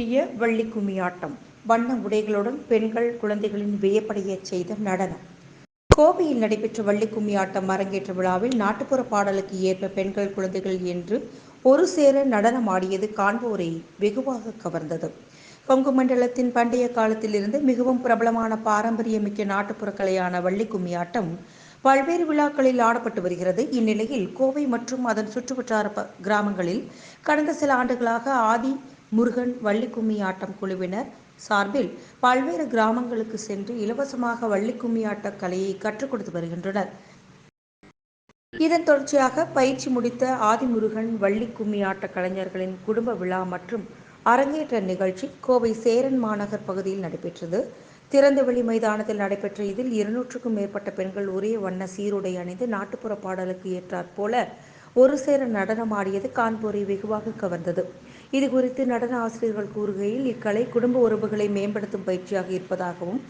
களியூட்டிய வள்ளி கும்மியாட்டம் வண்ண உடைகளுடன் பெண்கள் குழந்தைகளின் வியப்படைய செய்த நடனம். கோவையில் நடைபெற்ற வள்ளி கும்மியாட்டம் அரங்கேற்ற விழாவில் நாட்டுப்புற பாடலுக்கு ஏற்ப பெண்கள் குழந்தைகள் என்று ஒரு சேர நடனம் ஆடியது காண்போரை வெகுவாக கவர்ந்தது. கொங்கு மண்டலத்தின் பண்டைய காலத்திலிருந்து மிகவும் பிரபலமான பாரம்பரியமிக்க நாட்டுப்புற கலையான வள்ளி கும்மியாட்டம் பல்வேறு விழாக்களில் ஆடப்பட்டு வருகிறது. இந்நிலையில் கோவை மற்றும் அதன் சுற்றுவட்டார கிராமங்களில் கடந்த சில ஆண்டுகளாக ஆதி முருகன் வள்ளி கும்மி ஆட்டம் குழுவினர். சார்பில் பல்வேறு கிராமங்களுக்கு சென்று இலவசமாக வள்ளி கும்மி ஆட்ட கலையை கற்றுக் கொடுத்து வருகின்றனர். இதன் தொடர்ச்சியாக பயிற்சி முடித்த ஆதிமுருகன் வள்ளி கும்மி ஆட்ட கலைஞர்களின் குடும்ப விழா மற்றும் அரங்கேற்ற நிகழ்ச்சி கோவை சேரன் மாநகர் பகுதியில் நடைபெற்றது. திறந்தவெளி மைதானத்தில் நடைபெற்ற இதில் இருநூற்றுக்கும் மேற்பட்ட பெண்கள் ஒரே வண்ண சீருடை அணிந்து நாட்டுப்புற பாடலுக்கு ஏற்றாற் போல ஒரு சேர நடனம் ஆடியது கான்பூரை வெகுவாக கவர்ந்தது. இது குறித்து நடன ஆசிரியர்கள் கூறுகையில் இக்கலை குடும்ப உறவுகளை மேம்படுத்தும் பயிற்சியாக இருப்பதாகவும்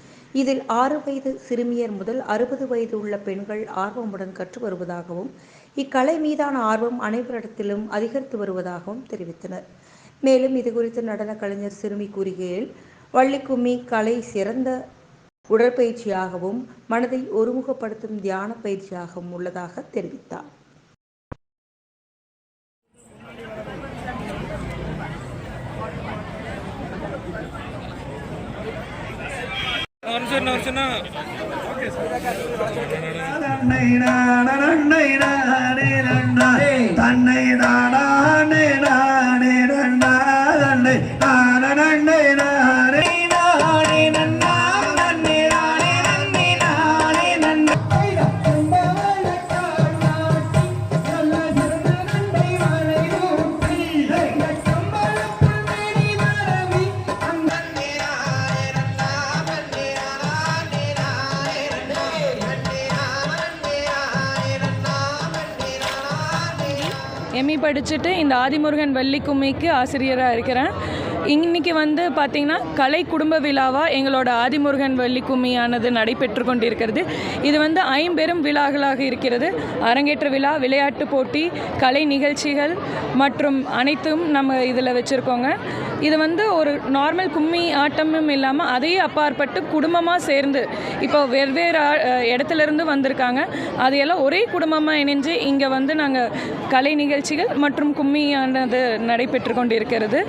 இதில் ஆறு வயது சிறுமியர் முதல் அறுபது வயது உள்ள பெண்கள் ஆர்வமுடன் கற்று வருவதாகவும் இக்கலை மீதான ஆர்வம் அனைவரிடத்திலும் அதிகரித்து வருவதாகவும் தெரிவித்தனர். மேலும் இது குறித்து நடன கலைஞர் சிறுமி கூறுகையில் வள்ளிக்கும்மி கலை சிறந்த உடற்பயிற்சியாகவும் மனதை ஒருமுகப்படுத்தும் தியான பயிற்சியாகவும் உள்ளதாக தெரிவித்தார் ஒரு நிமிஷம் ஒரு நிமிஷம் தன்னை நானே நானே தன்னை நானே எம்இ படிச்சுட்டு இந்த ஆதிமுருகன் வள்ளி கும்மிக்கு ஆசிரியராக இருக்கிறேன். இன்னைக்கு வந்து பார்த்திங்கன்னா கலை குடும்ப விழாவாக எங்களோட ஆதிமுருகன் வள்ளி கும்மியானது நடைபெற்று கொண்டிருக்கிறது. இது வந்து ஐம்பெரும் விழாக்களாக இருக்கிறது. அரங்கேற்ற விழா விளையாட்டு போட்டி கலை நிகழ்ச்சிகள் மற்றும் அனைத்தும் நம்ம இதில் வச்சுருக்கோங்க. இது வந்து ஒரு நார்மல் கும்மி ஆட்டமும் இல்லாமல் அதையே அப்பாற்பட்டு குடும்பமாக சேர்ந்து இப்போ வெவ்வேறு இடத்துலேருந்து வந்திருக்காங்க. அதையெல்லாம் ஒரே குடும்பமாக இணைஞ்சு இங்கே வந்து நாங்கள் கலை நிகழ்ச்சிகள் மற்றும் கும்மியானது நடைபெற்று கொண்டிருக்கிறது.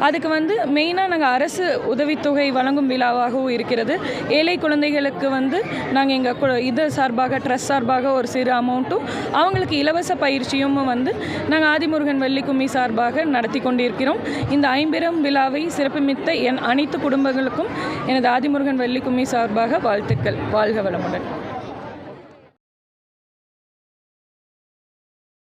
அதுக்கு வந்து மெயினாக நாங்கள் அரசு உதவித்தொகை வழங்கும் விழாவாகவும் இருக்கிறது. ஏழை குழந்தைகளுக்கு வந்து நாங்கள் எங்கள் இது சார்பாக ட்ரஸ்ட் சார்பாக ஒரு சிறு அமௌண்ட்டும் அவங்களுக்கு இலவச பயிற்சியும் வந்து நாங்கள் ஆதிமுருகன் வள்ளி கும்மி சார்பாக நடத்தி கொண்டிருக்கிறோம். இந்த ஐம்பெரும் விழாவை சிறப்புமித்த என் அனைத்து குடும்பங்களுக்கும் எனது ஆதிமுருகன் வள்ளி கும்மி சார்பாக வாழ்த்துக்கள். வாழ்க வளமுடன்.